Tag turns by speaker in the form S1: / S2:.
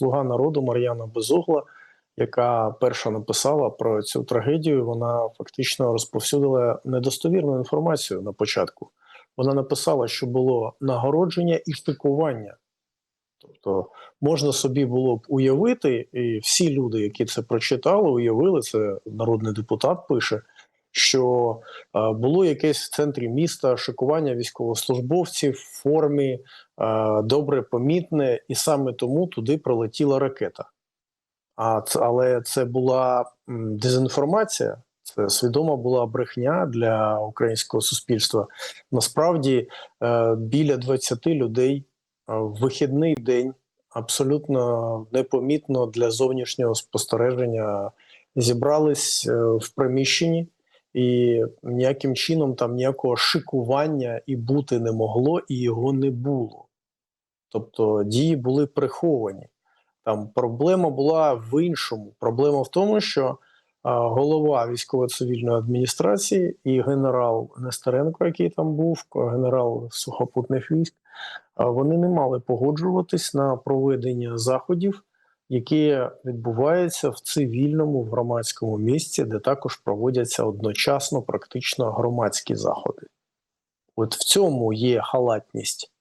S1: слуга народу Мар'яна Безугла, яка перша написала про цю трагедію. Вона фактично розповсюдила недостовірну інформацію на початку. Вона написала, що було нагородження і штикування. Тобто можна собі було б уявити, і всі люди, які це прочитали, уявили, це народний депутат пише, що е, було якесь в центрі міста шикування військовослужбовців в формі е, добре помітне, і саме тому туди прилетіла ракета. А але це була дезінформація, це свідома була брехня для українського суспільства. Насправді е, біля 20 людей в вихідний день абсолютно непомітно для зовнішнього спостереження зібрались в приміщенні, і ніяким чином там ніякого шикування і бути не могло, і його не було. Тобто дії були приховані. Там проблема була в іншому. Проблема в тому, що голова військово-цивільної адміністрації і генерал Нестеренко, який там був, генерал сухопутних військ, вони не мали погоджуватись на проведення заходів, які відбуваються в цивільному громадському місці, де також проводяться одночасно практично громадські заходи. От в цьому є халатність.